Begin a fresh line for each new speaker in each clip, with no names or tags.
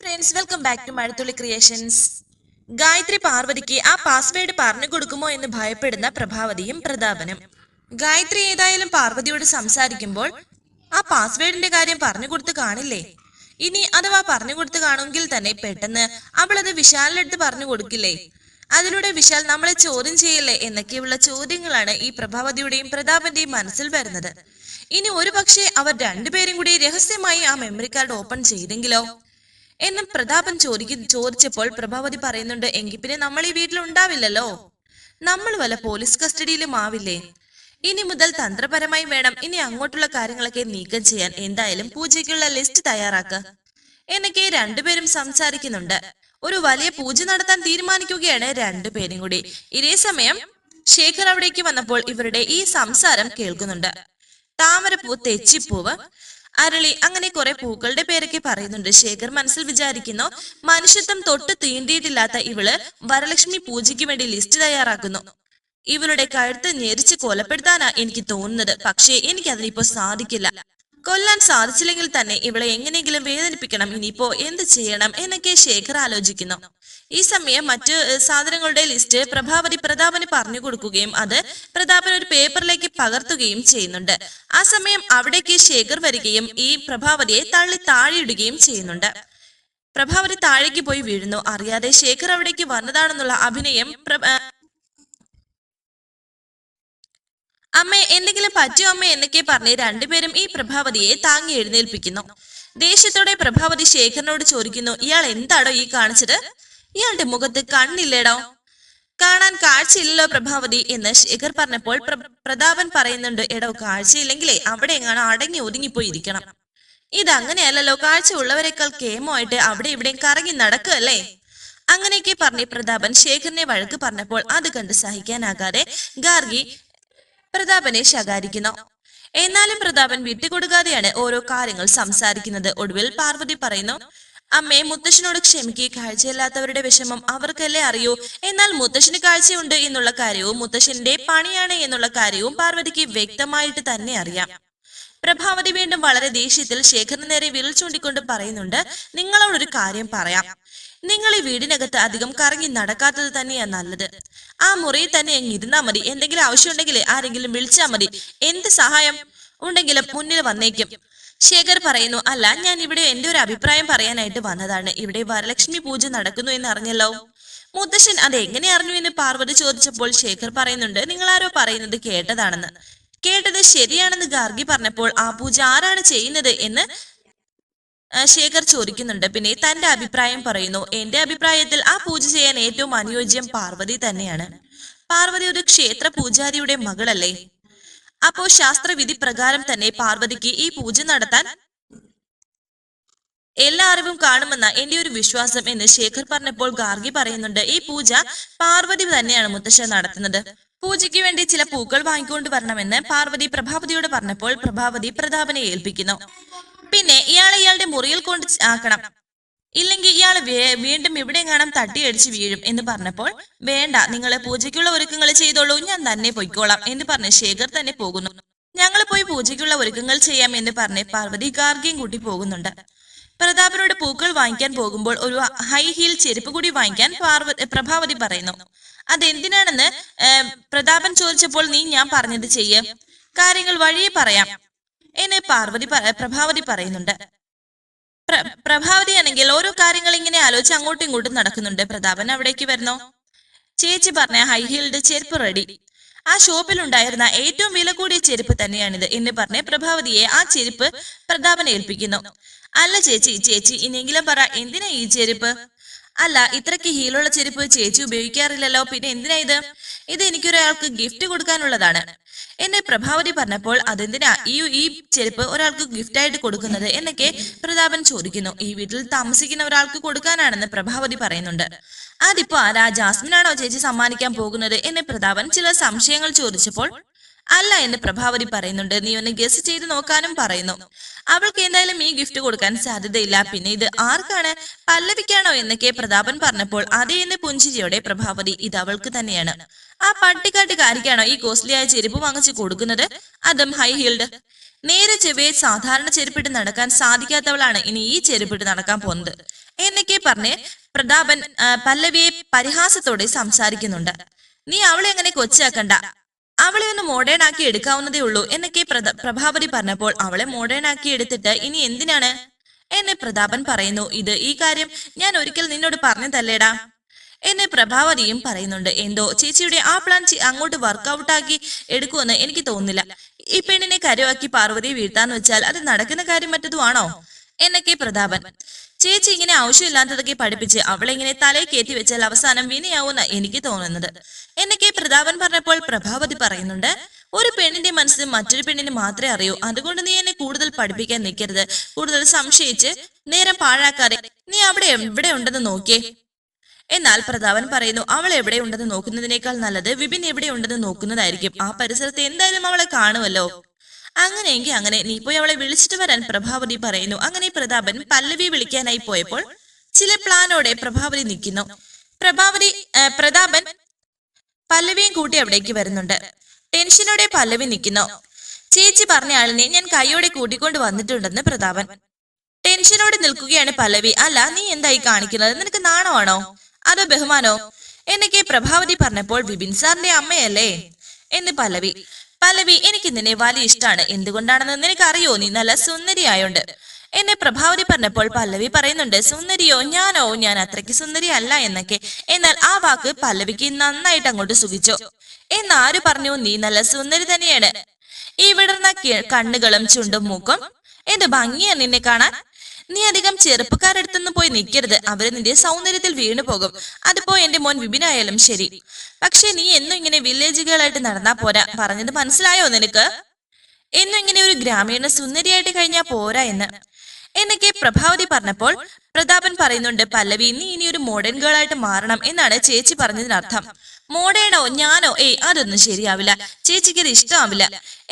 Friends welcome back to Mazhathulli creations Gayathri പാർവതിക്ക് ആ password പറഞ്ഞു കൊടുക്കുമോ എന്ന് ഭയപ്പെടുന്ന പ്രഭാവതിയും പ്രതാപനും. ഗായത്രി ഏതായാലും പാർവതിയോട് സംസാരിക്കുമ്പോൾ ആ പാസ്വേഡിന്റെ കാര്യം പറഞ്ഞു കൊടുത്ത് കാണില്ലേ? ഇനി അഥവാ പറഞ്ഞു കൊടുത്ത് കാണുമെങ്കിൽ തന്നെ പെട്ടെന്ന് അവൾ അത് വിശാലിനടുത്ത് പറഞ്ഞു കൊടുക്കില്ലേ? അതിലൂടെ വിശാൽ നമ്മളെ ചോദ്യം ചെയ്യല്ലേ എന്നൊക്കെയുള്ള ചോദ്യങ്ങളാണ് ഈ പ്രഭാവതിയുടെയും പ്രതാപന്റെയും മനസ്സിൽ വരുന്നത്. ഇനി ഒരു പക്ഷേ അവർ രണ്ടുപേരും കൂടി രഹസ്യമായി ആ മെമ്മറി കാർഡ് ഓപ്പൺ ചെയ്തെങ്കിലോ? എന്നും പ്രതാപൻ ചോദിക്കും ചോദിച്ചപ്പോൾ പ്രഭാവതി പറയുന്നുണ്ട് എങ്കിൽ പിന്നെ നമ്മൾ ഈ വീട്ടിൽ ഉണ്ടാവില്ലല്ലോ? നമ്മൾ വല്ല പോലീസ് കസ്റ്റഡിയിലും ആവില്ലേ? ഇനി മുതൽ തന്ത്രപരമായി വേണം. ഇനി അങ്ങോട്ടുള്ള കാര്യങ്ങളൊക്കെ നീക്കം ചെയ്യാൻ. എന്തായാലും പൂജയ്ക്കുള്ള ലിസ്റ്റ് തയ്യാറാക്ക. എന്നൊക്കെ രണ്ടുപേരും സംസാരിക്കുന്നുണ്ട്. ഒരു വലിയ പൂജ നടത്താൻ തീരുമാനിക്കുകയാണ് രണ്ടുപേരും കൂടി. ഇതേ സമയം ശേഖർ അവിടേക്ക് വന്നപ്പോൾ ഇവരുടെ ഈ സംസാരം കേൾക്കുന്നുണ്ട്. താമരപ്പൂ തെച്ചിപ്പൂവ് അരളി അങ്ങനെ കുറെ പൂക്കളുടെ പേരൊക്കെ പറയുന്നുണ്ട്. ശേഖർ മനസ്സിൽ വിചാരിക്കുന്നു മനുഷ്യത്വം തൊട്ട് തീണ്ടിയിട്ടില്ലാത്ത ഇവൾ വരലക്ഷ്മി പൂജയ്ക്ക് വേണ്ടി ലിസ്റ്റ് തയ്യാറാക്കുന്നു. ഇവളുടെ കഴുത്ത് ഞെരിച്ച് കൊലപ്പെടുത്താനാ എനിക്ക് തോന്നുന്നത്. പക്ഷേ എനിക്ക് അതിനിപ്പോ സാധിക്കില്ല. കൊല്ലാൻ സാധിച്ചില്ലെങ്കിൽ തന്നെ ഇവളെ എങ്ങനെയെങ്കിലും വേദനിപ്പിക്കണം. ഇനിയിപ്പോ എന്ത് ചെയ്യണം എന്നൊക്കെ ശേഖർ ആലോചിക്കുന്നു. ഈ സമയം മറ്റു സാധനങ്ങളുടെ ലിസ്റ്റ് പ്രഭാവതി പ്രതാപന് പറഞ്ഞു കൊടുക്കുകയും അത് പ്രതാപൻ ഒരു പേപ്പറിലേക്ക് പകർത്തുകയും ചെയ്യുന്നുണ്ട്. ആ സമയം അവിടേക്ക് ശേഖർ വരികയും ഈ പ്രഭാവതിയെ തള്ളി താഴെയിടുകയും ചെയ്യുന്നുണ്ട്. പ്രഭാവതി താഴേക്ക് പോയി വീഴുന്നു. അറിയാതെ ശേഖർ അവിടേക്ക് വന്നതാണെന്നുള്ള അഭിനയം പ്ര- ആ, അമ്മ എന്തെങ്കിലും പറ്റിയോ അമ്മ എന്നൊക്കെ പറഞ്ഞ് രണ്ടുപേരും ഈ പ്രഭാവതിയെ താങ്ങി എഴുന്നേൽപ്പിക്കുന്നു. ദേഷ്യത്തോടെ പ്രഭാവതി ശേഖരനോട് ചോദിക്കുന്നു ഇയാൾ എന്താടോ ഈ കാണിച്ചത്? ഇയാളുടെ മുഖത്ത് കണ്ണില്ലേടോ? കാണാൻ കാഴ്ചയില്ലല്ലോ പ്രഭാവതി എന്ന് ശേഖർ പറഞ്ഞപ്പോൾ പ്ര- പ്രതാപൻ പറയുന്നുണ്ട് എടോ കാഴ്ചയില്ലെങ്കിലേ അവിടെ എങ്ങാണോ അടങ്ങി ഒതുങ്ങിപ്പോയിരിക്കണം. ഇത് ഇതങ്ങനെയല്ലല്ലോ കാഴ്ച ഉള്ളവരെക്കാൾ കേമമായിട്ട് അവിടെ ഇവിടെയും കറങ്ങി നടക്കുകയല്ലേ? അങ്ങനെയൊക്കെ പറഞ്ഞ് പ്രതാപൻ ശേഖരനെ വഴക്ക് പറഞ്ഞപ്പോൾ അത് കണ്ട് സഹിക്കാനാകാതെ ഗാർഗി പ്രതാപനെ ശകാരിക്കുന്നു. എന്നാലും പ്രതാപൻ വിട്ടുകൊടുക്കാതെയാണ് ഓരോ കാര്യങ്ങൾ സംസാരിക്കുന്നത്. ഒടുവിൽ പാർവതി പറയുന്നു അമ്മേ മുത്തശ്ശനോട് ക്ഷമിക്കുക കാഴ്ചയില്ലാത്തവരുടെ വിഷമം അവർക്കല്ലേ അറിയൂ. എന്നാൽ മുത്തശ്ശന് കാഴ്ചയുണ്ട് എന്നുള്ള കാര്യവും മുത്തശ്ശന്റെ പണിയാണ് എന്നുള്ള കാര്യവും പാർവതിക്ക് വ്യക്തമായിട്ട് തന്നെ അറിയാം. പ്രഭാവതി വീണ്ടും വളരെ ദേഷ്യത്തിൽ ശേഖരന് നേരെ വിരൽ ചൂണ്ടിക്കൊണ്ട് പറയുന്നുണ്ട് നിങ്ങളോടൊരു കാര്യം പറയാം. നിങ്ങൾ ഈ വീടിനകത്ത് അധികം കറങ്ങി നടക്കാത്തത് തന്നെയാ നല്ലത്. ആ മുറിയിൽ തന്നെ അങ്ങ് ഇരുന്നാ മതി. എന്തെങ്കിലും ആവശ്യമുണ്ടെങ്കിൽ ആരെങ്കിലും വിളിച്ചാ മതി. എന്ത് സഹായം? ഉണ്ടെങ്കിലും മുന്നിൽ വന്നേക്കും. ശേഖർ പറയുന്നു അല്ല ഞാൻ ഇവിടെ എന്റെ ഒരു അഭിപ്രായം പറയാനായിട്ട് വന്നതാണ്. ഇവിടെ വരലക്ഷ്മി പൂജ നടക്കുന്നു എന്ന് അറിഞ്ഞല്ലോ? മുത്തശ്ശൻ അത് എങ്ങനെ അറിഞ്ഞു എന്ന് പാർവതി ചോദിച്ചപ്പോൾ ശേഖർ പറയുന്നുണ്ട് നിങ്ങൾ ആരോ പറയുന്നത് കേട്ടതാണെന്ന്. കേട്ടത് ശരിയാണെന്ന് ഗാർഗി പറഞ്ഞപ്പോൾ ആ പൂജ ആരാണ് ചെയ്യുന്നത് എന്ന് ശേഖർ ചോദിക്കുന്നുണ്ട്. പിന്നെ തന്റെ അഭിപ്രായം പറയുന്നു. എന്റെ അഭിപ്രായത്തിൽ ആ പൂജ ചെയ്യാൻ ഏറ്റവും അനുയോജ്യം പാർവതി തന്നെയാണ്. പാർവതി ഒരു ക്ഷേത്ര പൂജാരിയുടെ മകളല്ലേ. അപ്പോ ശാസ്ത്രവിധി പ്രകാരം തന്നെ പാർവതിക്ക് ഈ പൂജ നടത്താൻ എല്ലാ അറിവും കാണുമെന്ന എന്റെ ഒരു വിശ്വാസം എന്ന് ശേഖർ പറഞ്ഞപ്പോൾ ഗാർഗി പറയുന്നുണ്ട്. ഈ പൂജ പാർവതി തന്നെയാണ് മുത്തശ്ശ നടത്തുന്നത്. പൂജയ്ക്ക് വേണ്ടി ചില പൂക്കൾ വാങ്ങിക്കൊണ്ട് വരണമെന്ന് പാർവതി പ്രഭാവതിയോട് പറഞ്ഞപ്പോൾ പ്രഭാവതി പ്രതാപനെ ഏൽപ്പിക്കുന്നു. പിന്നെ ഇയാളെ ഇയാളുടെ മുറിയിൽ കൊണ്ട് ആക്കണം. ഇല്ലെങ്കിൽ ഇയാൾ വീണ്ടും ഇവിടെ കാണാൻ തട്ടിയടിച്ച് വീഴും എന്ന് പറഞ്ഞപ്പോൾ വേണ്ട നിങ്ങളെ പൂജയ്ക്കുള്ള ഒരുക്കങ്ങൾ ചെയ്തോളൂ ഞാൻ തന്നെ പൊയ്ക്കോളാം എന്ന് പറഞ്ഞ് ശേഖർ തന്നെ പോകുന്നു. ഞങ്ങൾ പോയി പൂജയ്ക്കുള്ള ഒരുക്കങ്ങൾ ചെയ്യാം എന്ന് പറഞ്ഞ് പാർവതി ഗാർഗിയും കൂട്ടി പോകുന്നുണ്ട്. പ്രതാപനോട് പൂക്കൾ വാങ്ങിക്കാൻ പോകുമ്പോൾ ഒരു ഹൈ ഹീൽ ചെരുപ്പ് കൂടി വാങ്ങിക്കാൻ പാർവതി പ്രഭാവതി പറയുന്നു. അതെന്തിനാണെന്ന് പ്രതാപൻ ചോദിച്ചപ്പോൾ നീ ഞാൻ പറഞ്ഞത് ചെയ്യ്. കാര്യങ്ങൾ വഴിയെ പറയാം. എന്ന് പാർവതി പ്രഭാവതി പറയുന്നുണ്ട്. പ്ര- പ്രഭാവതി ആണെങ്കിൽ ഓരോ കാര്യങ്ങൾ ഇങ്ങനെ ആലോചിച്ച് അങ്ങോട്ടും ഇങ്ങോട്ടും നടക്കുന്നുണ്ട്. പ്രതാപൻ അവിടേക്ക് വരുന്നോ. ചേച്ചി പറഞ്ഞ ഹൈ ഹീൽഡ് ചെരുപ്പ് റെഡി ആ ഷോപ്പിൽ ഉണ്ടായിരുന്ന ഏറ്റവും വില കൂടിയ ചെരുപ്പ് തന്നെയാണിത് എന്ന് പറഞ്ഞ് പ്രഭാവതിയെ ആ ചെരുപ്പ് പ്രതാപൻ ഏൽപ്പിക്കുന്നു. അല്ല ചേച്ചി ചേച്ചി ഇനിയെങ്കിലും പറ എന്തിനാ ഈ ചെരുപ്പ്? അല്ല ഇത്രയ്ക്ക് ഹീലുള്ള ചെരുപ്പ് ചേച്ചി ഉപയോഗിക്കാറില്ലല്ലോ. പിന്നെ എന്തിനാ ഇത്? ഇത് എനിക്കൊരാൾക്ക് ഗിഫ്റ്റ് കൊടുക്കാനുള്ളതാണ്. എന്നെ പ്രഭാവതി പറഞ്ഞപ്പോൾ അതെന്തിനാ ഈ ഈ ചെരുപ്പ് ഒരാൾക്ക് ഗിഫ്റ്റ് ആയിട്ട് കൊടുക്കുന്നത് എന്നൊക്കെ പ്രതാപൻ ചോദിക്കുന്നു. ഈ വീട്ടിൽ താമസിക്കുന്ന ഒരാൾക്ക് കൊടുക്കാനാണെന്ന് പ്രഭാവതി പറയുന്നുണ്ട്. അതിപ്പോ ആരാ ജാസ്മിനാണോ ചേച്ചി സമ്മാനിക്കാൻ പോകുന്നത് എന്ന് പ്രതാപൻ ചില സംശയങ്ങൾ ചോദിച്ചപ്പോൾ അല്ല എന്ന് പ്രഭാവതി പറയുന്നുണ്ട്. നീ ഒന്ന് ഗസ് ചെയ്ത് നോക്കാനും പറയുന്നു. അവൾക്ക് എന്തായാലും ഈ ഗിഫ്റ്റ് കൊടുക്കാൻ സാധ്യതയില്ല. പിന്നെ ഇത് ആർക്കാണ്? പല്ലവിക്കാണോ എന്നൊക്കെ പ്രതാപൻ പറഞ്ഞപ്പോൾ അതേ എന്ന് പുഞ്ചിരിയോടെ പ്രഭാവതി ഇത് അവൾക്ക് തന്നെയാണ്. ആ പട്ടിക്കാട്ടുകാരിക്കാണോ ഈ കോസ്റ്റ്ലിയായ ചെരുപ്പ് വാങ്ങിച്ചു കൊടുക്കുന്നത്? അതും ഹൈ ഹീൽഡ് നേരെ ചെവിയെ സാധാരണ ചെരുപ്പിട്ട് നടക്കാൻ സാധിക്കാത്തവളാണ് ഇനി ഈ ചെരുപ്പിട്ട് നടക്കാൻ പോകുന്നത്. എന്നൊക്കെ പറഞ്ഞ് പ്രതാപൻ പല്ലവിയെ പരിഹാസത്തോടെ സംസാരിക്കുന്നുണ്ട്. നീ അവളെ അങ്ങനെ കൊച്ചാക്കണ്ട? അവളെ ഒന്ന് മോഡേൺ ആക്കി എടുക്കാവുന്നതേ ഉള്ളൂ എന്നൊക്കെ പ്രഭാവതി പറഞ്ഞപ്പോൾ അവളെ മോഡേൺ ആക്കി എടുത്തിട്ട് ഇനി എന്തിനാണ്? എന്നെ പ്രതാപൻ പറയുന്നു ഇത് ഈ കാര്യം ഞാൻ ഒരിക്കൽ നിന്നോട് പറഞ്ഞു തല്ലേടാ എന്നെ പ്രഭാവതിയും പറയുന്നുണ്ട് എന്തോ ചേച്ചിയുടെ ആ പ്ലാൻ അങ്ങോട്ട് വർക്കൗട്ട് ആക്കി എടുക്കുമെന്ന് എനിക്ക് തോന്നുന്നില്ല. ഈ പെണ്ണിനെ കരുവാക്കി പാർവതി വീഴ്ത്താന്ന് വെച്ചാൽ അത് നടക്കുന്ന കാര്യം മറ്റതുമാണോ? എന്നൊക്കെ പ്രതാപൻ. ചേച്ചി ഇങ്ങനെ ആവശ്യമില്ലാത്തതൊക്കെ പഠിപ്പിച്ച് അവളെങ്ങനെ തലയിൽ കയറ്റി വെച്ചാൽ അവസാനം വിനയാവുന്ന എനിക്ക് തോന്നുന്നത്. എന്നൊക്കെ പ്രതാപൻ പറഞ്ഞപ്പോൾ പ്രഭാവതി പറയുന്നുണ്ട് ഒരു പെണ്ണിന്റെ മനസ്സ് മറ്റൊരു പെണ്ണിന് മാത്രമേ അറിയൂ. അതുകൊണ്ട് നീ എന്നെ കൂടുതൽ പഠിപ്പിക്കാൻ നിൽക്കരുത്. കൂടുതൽ സംശയിച്ച് നേരം പാഴാക്കാതെ നീ അവിടെ എവിടെ ഉണ്ടെന്ന് നോക്കിയേ. എന്നാൽ പ്രതാപൻ പറയുന്നു അവൾ എവിടെ ഉണ്ടെന്ന് നോക്കുന്നതിനേക്കാൾ നല്ലത് വിപിൻ എവിടെ ഉണ്ടെന്ന് നോക്കുന്നതായിരിക്കും. ആ പരിസരത്ത് എന്തായാലും അവളെ കാണുമല്ലോ. അങ്ങനെയെങ്കിൽ അങ്ങനെ നീ പോയി അവളെ വിളിച്ചിട്ട് വരാൻ പ്രഭാവതി പറയുന്നു. അങ്ങനെ പ്രതാപൻ പല്ലവി വിളിക്കാനായി പോയപ്പോൾ ചില പ്ലാനോടെ പ്രഭാവതി നിൽക്കുന്നു. പ്രഭാവതി പ്രതാപൻ പല്ലവിയും കൂട്ടി അവിടേക്ക് വരുന്നുണ്ട്. ടെൻഷനോടെ പല്ലവി നിൽക്കുന്നു. ചേച്ചി പറഞ്ഞ ആളിനെ ഞാൻ കൈയോടെ കൂട്ടിക്കൊണ്ട് വന്നിട്ടുണ്ടെന്ന് പ്രതാപൻ. ടെൻഷനോടെ നിൽക്കുകയാണ് പല്ലവി. അല്ല നീ എന്തായി കാണിക്കുന്നത്? നിനക്ക് നാണമാണോ? അതോ ബഹുമാനോ? എന്നൊക്കെ പ്രഭാവതി പറഞ്ഞപ്പോൾ ബിബിൻ സാറിന്റെ അമ്മയല്ലേ? എന്ന് പല്ലവി. പല്ലവി എനിക്ക് നിന്നെ വലിയ ഇഷ്ടമാണ് എന്തുകൊണ്ടാണെന്ന് നിനക്കറിയോ? നീ നല്ല സുന്ദരിയായോണ്ട്. എന്നെ പ്രഭാവതി പറഞ്ഞപ്പോൾ പല്ലവി പറയുന്നുണ്ട് സുന്ദരിയോ ഞാനോ? ഞാൻ അത്രയ്ക്ക് സുന്ദരി അല്ല എന്നൊക്കെ. എന്നാൽ ആ വാക്ക് പല്ലവിക്ക് നന്നായിട്ട് അങ്ങോട്ട് സുഖിച്ചു. എന്നാര് പറഞ്ഞു? നീ നല്ല സുന്ദരി തന്നെയാണ്. ഈ വിടർന്ന കണ്ണുകളും ചുണ്ടും മൂക്കും. എന്ത് ഭംഗിയാ നിന്നെ കാണാൻ. നീ അധികം ചെറുപ്പക്കാരടുത്തൊന്നും പോയി നിൽക്കരുത് അവർ നിന്റെ സൗന്ദര്യത്തിൽ വീണു പോകും. അതിപ്പോ എന്റെ മോൻ വിപിനായാലും ശരി. പക്ഷെ നീ എന്നും ഇങ്ങനെ വില്ലേജുകളായിട്ട് നടന്നാ പോരാ. പറഞ്ഞത് മനസ്സിലായോ നിനക്ക്? എന്നും ഇങ്ങനെ ഒരു ഗ്രാമീണ സുന്ദരിയായിട്ട് കഴിഞ്ഞാ പോരാ എന്ന്. എന്നൊക്കെ പ്രഭാവതി പറഞ്ഞപ്പോൾ പ്രതാപൻ പറയുന്നുണ്ട് പല്ലവി നീ ഇനി ഒരു മോഡേൺ ഗേൾ ആയിട്ട് മാറണം എന്നാണ് ചേച്ചി പറഞ്ഞതിനർത്ഥം. മോഡേണോ ഞാനോ? ഏയ് അതൊന്നും ശരിയാവില്ല. ചേച്ചിക്ക് ഇത് ഇഷ്ടമാവില്ല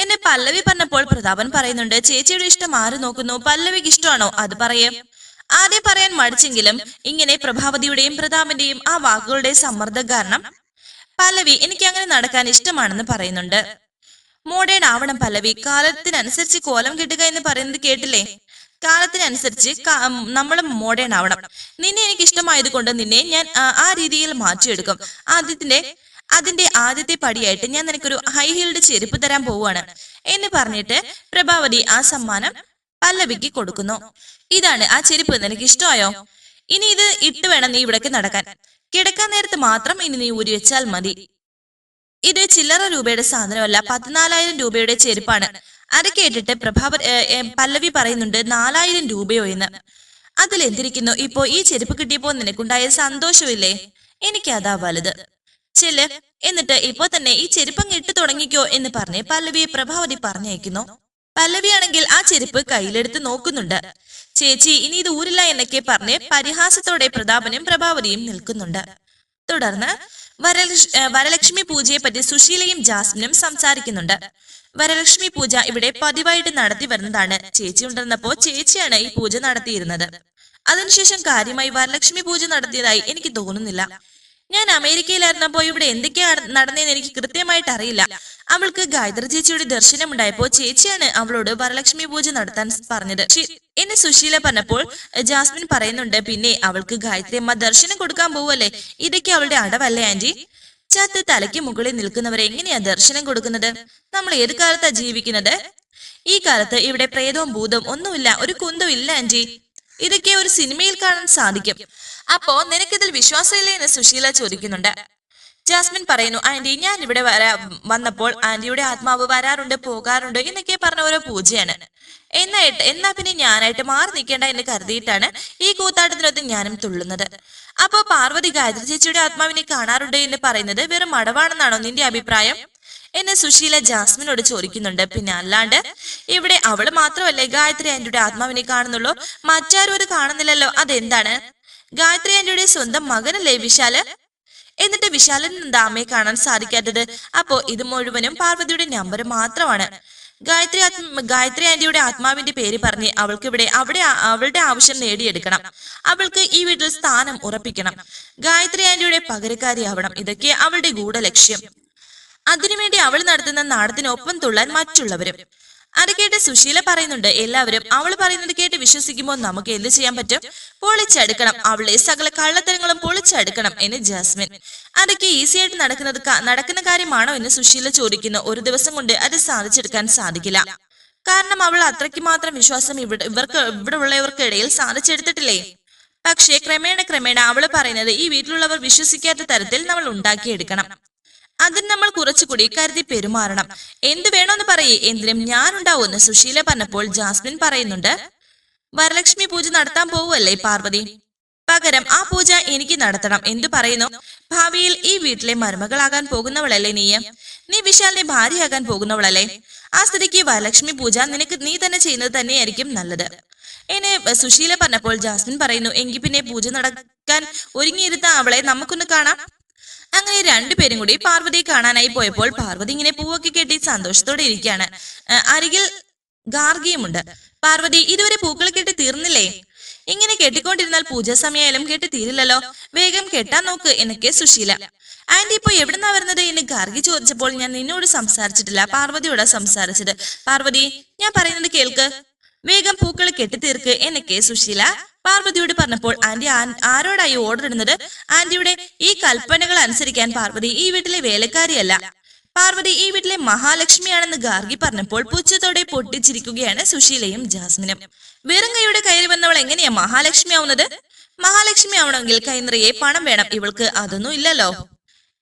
എന്നെ പല്ലവി പറഞ്ഞപ്പോൾ പ്രതാപൻ പറയുന്നുണ്ട് ചേച്ചിയുടെ ഇഷ്ടം ആര് നോക്കുന്നു? പല്ലവിക്ക് ഇഷ്ടമാണോ? അത് പറയേ. ആദ്യം പറയാൻ മടിച്ചെങ്കിലും ഇങ്ങനെ പ്രഭാവതിയുടെയും പ്രതാപന്റെയും ആ വാക്കുകളുടെ സമ്മർദ്ദം കാരണം പല്ലവി എനിക്ക് അങ്ങനെ നടക്കാൻ ഇഷ്ടമാണെന്ന് പറയുന്നുണ്ട്. മോഡേൺ ആവണം പല്ലവി. കാലത്തിനനുസരിച്ച് കോലം കിട്ടുക എന്ന് പറയുന്നത് കേട്ടില്ലേ? കാലത്തിനനുസരിച്ച് നമ്മൾ മോഡേൺ ആവണം. നിന്നെ എനിക്ക് ഇഷ്ടമായത് കൊണ്ട് നിന്നെ ഞാൻ ആ, ആ രീതിയിൽ മാറ്റിയെടുക്കും. ആദ്യത്തിന്റെ അതിന്റെ ആദ്യത്തെ പടിയായിട്ട് ഞാൻ നിനക്കൊരു ഹൈ ഹീൽഡ് ചെരുപ്പ് തരാൻ പോവുകയാണ്. എന്ന് പറഞ്ഞിട്ട് പ്രഭാവതി ആ സമ്മാനം പല്ലവിക്ക് കൊടുക്കുന്നു. ഇതാണ് ആ ചെരുപ്പ് നിനക്ക് ഇഷ്ടമായോ ഇനി ഇത് ഇട്ട് വേണം നീ ഇവിടേക്ക് നടക്കാൻ. കിടക്കാൻ നേരത്ത് മാത്രം ഇനി നീ ഊരി വെച്ചാൽ മതി. ഇത് ചില്ലറ രൂപയുടെ സാധനമല്ല പതിനാലായിരം രൂപയുടെ ചെരുപ്പാണ്. അത് കേട്ടിട്ട് പ്രഭാവ പല്ലവി പറയുന്നുണ്ട് നാലായിരം രൂപയോ എന്ന്. അതിൽ എന്തിരിക്കുന്നു? ഇപ്പോ ഈ ചെരുപ്പ് കിട്ടിയപ്പോ നിനക്കുണ്ടായ സന്തോഷമില്ലേ? എനിക്ക് അതാ വലുത്. ചെല്ല് എന്നിട്ട് ഇപ്പോ തന്നെ ഈ ചെരുപ്പം ഇട്ട് തുടങ്ങിക്കോ എന്ന് പറഞ്ഞ് പല്ലവിയെ പ്രഭാവതി പറഞ്ഞയക്കുന്നു. പല്ലവിയാണെങ്കിൽ ആ ചെരുപ്പ് കയ്യിലെടുത്ത് നോക്കുന്നുണ്ട്. ചേച്ചി ഇനി ഇത് ഊരില്ല എന്നൊക്കെ പറഞ്ഞ് പരിഹാസത്തോടെ പ്രതാപനും പ്രഭാവതിയും നിൽക്കുന്നുണ്ട്. തുടർന്ന് വരലക്ഷ- വരലക്ഷ്മി പൂജയെ പറ്റി സുശീലയും ജാസ്മിനും സംസാരിക്കുന്നുണ്ട്. വരലക്ഷ്മി പൂജ ഇവിടെ പതിവായിട്ട് നടത്തി വരുന്നതാണ്. ചേച്ചി ഉണ്ടെന്നപ്പോ ചേച്ചിയാണ് ഈ പൂജ നടത്തിയിരുന്നത്. അതിനുശേഷം കാര്യമായി വരലക്ഷ്മി പൂജ നടത്തിയതായി എനിക്ക് തോന്നുന്നില്ല. ഞാൻ അമേരിക്കയിലായിരുന്നപ്പോ ഇവിടെ എന്തൊക്കെയാ നടന്നതെന്ന് എനിക്ക് കൃത്യമായിട്ട് അറിയില്ല. അവൾക്ക് ഗായത്രി ചേച്ചിയുടെ ദർശനം ഉണ്ടായപ്പോ ചേച്ചിയാണ് അവളോട് വരലക്ഷ്മി പൂജ നടത്താൻ പറഞ്ഞത്. എന്നെ സുശീല പറഞ്ഞപ്പോൾ ജാസ്മിൻ പറയുന്നുണ്ട് പിന്നെ അവൾക്ക് ഗായത്രി അമ്മ ദർശനം കൊടുക്കാൻ പോവല്ലേ ഇതൊക്കെ അവളുടെ അടവല്ലേ ആന്റി? ചത്ത് തലയ്ക്ക് മുകളിൽ നിൽക്കുന്നവരെ എങ്ങനെയാ ദർശനം കൊടുക്കുന്നത്? നമ്മൾ ഏത് കാലത്താ ജീവിക്കുന്നത്? ഈ കാലത്ത് ഇവിടെ പ്രേതവും ഭൂതവും ഒന്നുമില്ല ഒരു കുന്തവും ഇല്ല ആന്റി. ഇതൊക്കെ ഒരു സിനിമയിൽ കാണാൻ സാധിക്കും. അപ്പോ നിനക്കിതിൽ വിശ്വാസമില്ലേ എന്ന് സുശീല ചോദിക്കുന്നുണ്ട്. ജാസ്മിൻ പറയുന്നു ആന്റി ഞാൻ ഇവിടെ വരാ വന്നപ്പോൾ ആന്റിയുടെ ആത്മാവ് വരാറുണ്ട് പോകാറുണ്ട് എന്നൊക്കെ പറഞ്ഞ ഓരോ പൂജയാണ്. എന്നായിട്ട് എന്നാ പിന്നെ ഞാനായിട്ട് മാറി നിൽക്കേണ്ട എന്ന് കരുതിയിട്ടാണ് ഈ കൂത്താട്ടത്തിനൊത്ത് ഞാനും തുള്ളുന്നത്. അപ്പോ പാർവതി ഗായത്രി ചേച്ചിയുടെ ആത്മാവിനെ കാണാറുണ്ട് എന്ന് പറയുന്നത് വെറും മടവാണെന്നാണോ നിന്റെ അഭിപ്രായം? എന്നെ സുശീല ജാസ്മിനോട് ചോദിക്കുന്നുണ്ട്. പിന്നെ അല്ലാണ്ട് ഇവിടെ അവൾ മാത്രമല്ലേ ഗായത്രി ആന്റിയുടെ ആത്മാവിനെ കാണുന്നുള്ളൂ? മറ്റാരും അത് കാണുന്നില്ലല്ലോ. അതെന്താണ്? ഗായത്രി ആന്റിയുടെ സ്വന്തം മകനല്ലേ വിശാൽ? എന്നിട്ട് വിശാലൻ എന്താ കാണാൻ സാധിക്കാത്തത് അപ്പോ ഇത് മുഴുവനും പാർവതിയുടെ നമ്പർ മാത്രമാണ്. ഗായത്രി ഗായത്രി ആന്റിയുടെ ആത്മാവിന്റെ പേര് പറഞ്ഞ് അവൾക്ക് ഇവിടെ അവിടെ അവളുടെ ആവശ്യം നേടിയെടുക്കണം. അവൾക്ക് ഈ വീട്ടിൽ സ്ഥാനം ഉറപ്പിക്കണം. ഗായത്രി ആന്റിയുടെ പകരക്കാരിയാവണം. ഇതൊക്കെ അവളുടെ ഗൂഢലക്ഷ്യം. അതിനുവേണ്ടി അവൾ നടത്തുന്ന നാടത്തിനൊപ്പം തുള്ളാൻ മറ്റുള്ളവരും. അത് കേട്ട് സുശീല പറയുന്നുണ്ട് എല്ലാവരും അവൾ പറയുന്നത് കേട്ട് വിശ്വസിക്കുമ്പോൾ നമുക്ക് എന്ത് ചെയ്യാൻ പറ്റും? പൊളിച്ചെടുക്കണം. അവളെ സകല കള്ളത്തരങ്ങളും പൊളിച്ചെടുക്കണം എന്ന് ജാസ്മിൻ. അതൊക്കെ ഈസി ആയിട്ട് നടക്കുന്നത് നടക്കുന്ന കാര്യമാണോ എന്ന് സുശീല ചോദിക്കുന്നു. ഒരു ദിവസം കൊണ്ട് അത് സാധിച്ചെടുക്കാൻ സാധിക്കില്ല. കാരണം അവൾ അത്രയ്ക്ക് മാത്രം വിശ്വാസം ഇവിടെ ഇവർക്ക് ഇവിടെ ഉള്ളവർക്കിടയിൽ സാധിച്ചെടുത്തിട്ടില്ലേ? പക്ഷേ ക്രമേണ ക്രമേണ അവൾ പറയുന്നത് ഈ വീട്ടിലുള്ളവർ വിശ്വസിക്കാത്ത തരത്തിൽ നമ്മൾ ഉണ്ടാക്കിയെടുക്കണം. അതിന് നമ്മൾ കുറച്ചുകൂടി കരുതി പെരുമാറണം. എന്ത് വേണോന്ന് പറയേ. എന്തിനും ഞാനുണ്ടാവുമെന്ന് സുശീല പറഞ്ഞപ്പോൾ ജാസ്മിൻ പറയുന്നുണ്ട് വരലക്ഷ്മി പൂജ നടത്താൻ പോവുമല്ലേ പാർവതി? പകരം ആ പൂജ എനിക്ക് നടത്തണം. എന്തു പറയുന്നു? ഭാവിയിൽ ഈ വീട്ടിലെ മരുമകളാകാൻ പോകുന്നവളല്ലേ നീ നീ വിശാലിന്റെ ഭാര്യയാകാൻ പോകുന്നവളല്ലേ? ആ സ്ഥിതിക്ക് വരലക്ഷ്മി പൂജ നിനക്ക് നീ തന്നെ ചെയ്യുന്നത് തന്നെയായിരിക്കും നല്ലത്. എന്നെ സുശീല പറഞ്ഞപ്പോൾ ജാസ്മിൻ പറയുന്നു എങ്കിൽ പിന്നെ പൂജ നടക്കാൻ ഒരുങ്ങിയിരുന്ന അവളെ നമുക്കൊന്ന് കാണാം. അങ്ങനെ രണ്ടുപേരും കൂടി പാർവതിയെ കാണാനായി പോയപ്പോൾ പാർവതി ഇങ്ങനെ പൂവൊക്കെ കെട്ടി സന്തോഷത്തോടെ ഇരിക്കുകയാണ്. അരികിൽ ഗാർഗിയുമുണ്ട്. പാർവതി ഇതുവരെ പൂക്കൾ കെട്ടി തീർന്നില്ലേ? ഇങ്ങനെ കെട്ടിക്കൊണ്ടിരുന്നാൽ പൂജാ സമയായാലും കെട്ടി തീരില്ലല്ലോ. വേഗം കെട്ടാൻ നോക്ക് എന്നൊക്കെ സുശീല. ആന്റി ഇപ്പൊ എവിടുന്നാ വരുന്നത് എന്ന് ഗാർഗി ചോദിച്ചപ്പോൾ ഞാൻ നിന്നോട് സംസാരിച്ചിട്ടില്ല. പാർവതിയോടാ സംസാരിച്ചത്. പാർവതി ഞാൻ പറയുന്നത് കേൾക്ക്. വേഗം പൂക്കൾ കെട്ടിത്തീർക്ക് എന്നൊക്കെ സുശീല പാർവതിയോട് പറഞ്ഞപ്പോൾ ആന്റി ആരോടായി ഓർഡർ ഇടുന്നത്? ആന്റിയുടെ ഈ കൽപ്പനകൾ അനുസരിക്കാൻ പാർവതി ഈ വീട്ടിലെ വേലക്കാരിയല്ല. പാർവതി ഈ വീട്ടിലെ മഹാലക്ഷ്മിയാണെന്ന് ഗാർഗി പറഞ്ഞപ്പോൾ പുച്ഛത്തോടെ പൊട്ടിച്ചിരിക്കുകയാണ് സുശീലയും ജാസ്മിനും. വെറും കൈയുടെ കയറി വന്നവൾ എങ്ങനെയാ മഹാലക്ഷ്മി ആവുന്നത് മഹാലക്ഷ്മി ആവണമെങ്കിൽ കൈനിറയെ പണം വേണം. ഇവൾക്ക് അതൊന്നും ഇല്ലല്ലോ.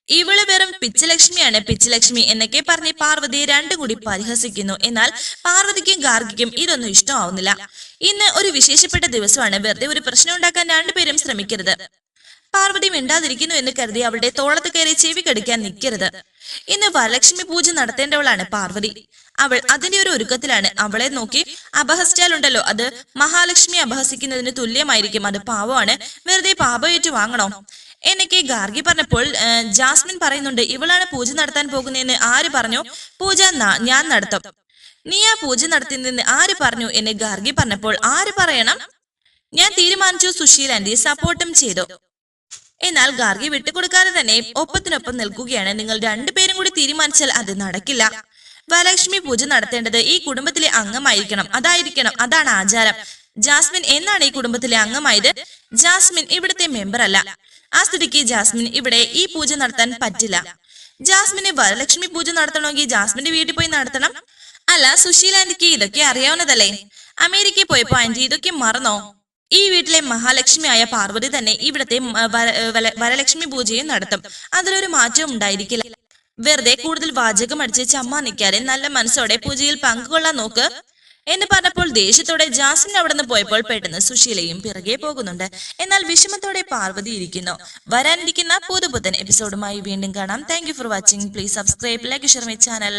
ഇവൾ വെറും പിച്ചലക്ഷ്മിയാണ് പിച്ചലക്ഷ്മി എന്നൊക്കെ പറഞ്ഞ് പാർവതി രണ്ടും കൂടി പരിഹസിക്കുന്നു. എന്നാൽ പാർവതിക്കും ഗാർഗിക്കും ഇതൊന്നും ഇഷ്ടമാവുന്നില്ല. ഇന്ന് ഒരു വിശേഷപ്പെട്ട ദിവസമാണ്. വെറുതെ ഒരു പ്രശ്നം ഉണ്ടാക്കാൻ രണ്ടുപേരും ശ്രമിക്കരുത്. പാർവതി മിണ്ടാതിരിക്കുന്നു എന്ന് കരുതി അവളുടെ തോളത്ത് കയറി ചെവി കടിക്കാൻ നിൽക്കരുത് ഇന്ന് വരലക്ഷ്മി പൂജ നടത്തേണ്ടവളാണ് പാർവതി. അവൾ അതിന്റെ ഒരു ഒരുക്കത്തിലാണ്. അവളെ നോക്കി അപഹസിച്ചാലുണ്ടല്ലോ അത്. മഹാലക്ഷ്മി അപഹസിക്കുന്നതിന് തുല്യമായിരിക്കും. അത് പാവമാണ്. വെറുതെ പാപയേറ്റു വാങ്ങണോ. എന്നൊക്കെ ഗാർഗി പറഞ്ഞപ്പോൾ ജാസ്മിൻ പറയുന്നുണ്ട് ഇവളാണ് പൂജ നടത്താൻ പോകുന്നതെന്ന് ആര് പറഞ്ഞു? പൂജ ഞാൻ നടത്തും. നീ ആ പൂജ നടത്തുന്നതെന്ന് ആര് പറഞ്ഞു? എന്നെ ഗാർഗി പറഞ്ഞപ്പോൾ ആര് പറയണം? ഞാൻ തീരുമാനിച്ചു സുശീൽ ആന്റി സപ്പോർട്ടും ചെയ്തു. എന്നാൽ ഗാർഗി വിട്ടുകൊടുക്കാതെ തന്നെ ഒപ്പത്തിനൊപ്പം നിൽക്കുകയാണ്. നിങ്ങൾ രണ്ടുപേരും കൂടി തീരുമാനിച്ചാൽ അത് നടക്കില്ല. വരലക്ഷ്മി പൂജ നടത്തേണ്ടത് ഈ കുടുംബത്തിലെ അംഗമായിരിക്കണം. അതായിരിക്കണം. അതാണ് ആചാരം. ജാസ്മിൻ എന്നാണ് ഈ കുടുംബത്തിലെ അംഗമായത്? ജാസ്മിൻ ഇവിടുത്തെ മെമ്പർ അല്ല. ആ സ്ഥിതിക്ക് ജാസ്മിൻ ഇവിടെ ഈ പൂജ നടത്താൻ പറ്റില്ല. ജാസ്മിന് വരലക്ഷ്മി പൂജ നടത്തണമെങ്കിൽ ജാസ്മിന്റെ വീട്ടിൽ പോയി നടത്തണം? അല്ല സുശീല ഇതൊക്കെ അറിയാവുന്നതല്ലേ? അമേരിക്കയിൽ പോയപ്പോ ആന്റി ഇതൊക്കെ മറന്നോ? ഈ വീട്ടിലെ മഹാലക്ഷ്മി ആയ പാർവതി തന്നെ ഇവിടത്തെ വരലക്ഷ്മി പൂജയും നടത്തും. അതിലൊരു മാറ്റവും ഉണ്ടായിരിക്കില്ല. വെറുതെ കൂടുതൽ വാചകം അടിച്ച് ചമ്മ നിൽക്കാതെ നല്ല മനസ്സോടെ പൂജയിൽ പങ്കുകൊള്ളാൻ നോക്ക് എന്ന് പറഞ്ഞപ്പോൾ ദേഷ്യത്തോടെ ജാസിൻ അവിടെ നിന്ന് പോയപ്പോൾ പെട്ടെന്ന് സുശീലയും പിറകെ പോകുന്നുണ്ട്. എന്നാൽ വിഷമത്തോടെ പാർവതി ഇരിക്കുന്നു. വരാനിരിക്കുന്ന പുതുപുത്തൻ എപ്പിസോഡുമായി വീണ്ടും കാണാം. Thank for watching please subscribe like share my channel